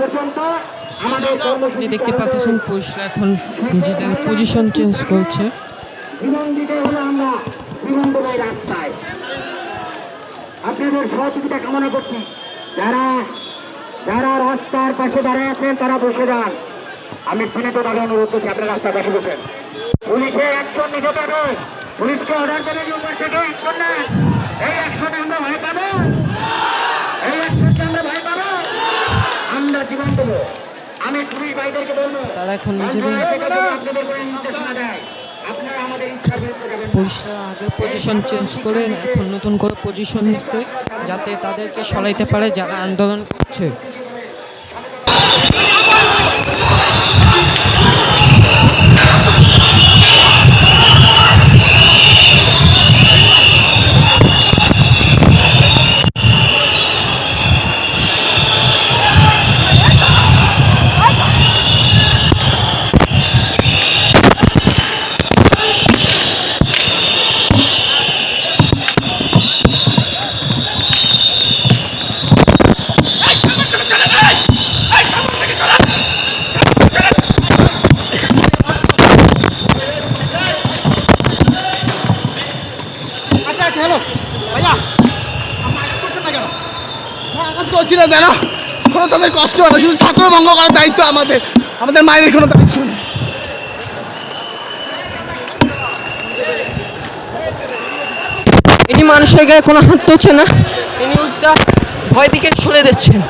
পর্যন্ত আমাদের আপনি দেখতে। পাচ্ছেন পুলিশরা এখন নিজেদের পজিশন চেঞ্জ করছে। জীবন দিতে হলে আমরা জীবন দেবো এই রাস্তায়। আপনাদের সহযোগিতা কামনা করছি। যারা যারা রাস্তার পাশে দাঁড়িয়ে আছেন তারা বসে যান। আমি বিনীতভাবে অনুরোধ করছি আপনারা রাস্তার পাশে বসেন। পুলিশের অ্যাকশন নিতে পারবে পুলিশকে অর্ডার করে উপর থেকে অ্যাকশন নেন তারা এখন নিজেদের আগে পজিশন চেঞ্জ করে এখন নতুন করে পজিশন নিচ্ছে যাতে তাদেরকে সরাইতে পারে যারা আন্দোলন করছে। আচ্ছা হ্যালো ভাইয়া আঘাত করছি না জানো কোনো তাদের কষ্ট না, শুধু ছাত্র ভঙ্গ করার দায়িত্ব আমাদের। আমাদের মায়ের কোনো দায়িত্ব নেই। ইনি মানুষের গায়ে কোনো হাত তুলছে না, ইনি উল্টা ভয় দিকে সরে দিচ্ছেন।